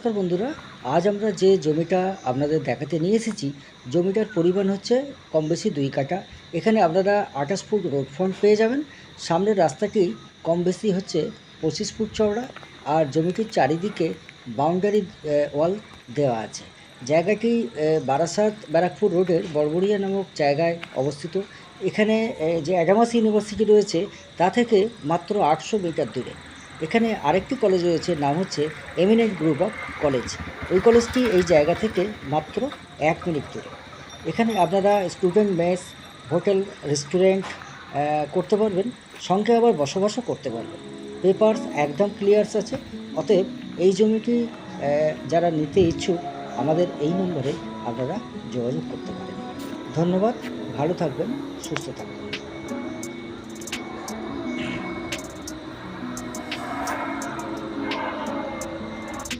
নমস্কার বন্ধুরা, আজ আমরা যে জমিটা আপনাদের দেখাতে নিয়ে এসেছি, জমিটার পরিমাণ হচ্ছে কম বেশি দুই কাঠা। এখানে আপনারা আঠাশ ফুট রোড ফ্রন্ট পেয়ে যাবেন, সামনের রাস্তাটি কম বেশি হচ্ছে পঁচিশ ফুট চওড়া, আর জমিটির চারিদিকে বাউন্ডারি ওয়াল দেওয়া আছে। জায়গাটি বারাসাত ব্যারাকপুর রোডের বড়বড়িয়া নামক জায়গায় অবস্থিত। এখানে যে অ্যাডামাস ইউনিভার্সিটি রয়েছে, তা থেকে মাত্র আটশো মিটার দূরে। এখানে আরেকটি কলেজ রয়েছে, নাম হচ্ছে এমিনেন্ট গ্রুপ অফ কলেজ ওই কলেজটি এই জায়গা থেকে মাত্র এক মিনিট দূরে। এখানে আপনারা স্টুডেন্ট মেস হোটেল রেস্টুরেন্ট করতে পারবেন, সঙ্গে আবার বসবাসও করতে পারবেন। পেপারস একদম ক্লিয়ার্স আছে, অতএব এই জমিটি যারা নিতে ইচ্ছুক, আমাদের এই নম্বরে আপনারা যোগাযোগ করতে পারেন। ধন্যবাদ, ভালো থাকবেন, সুস্থ থাকবেন।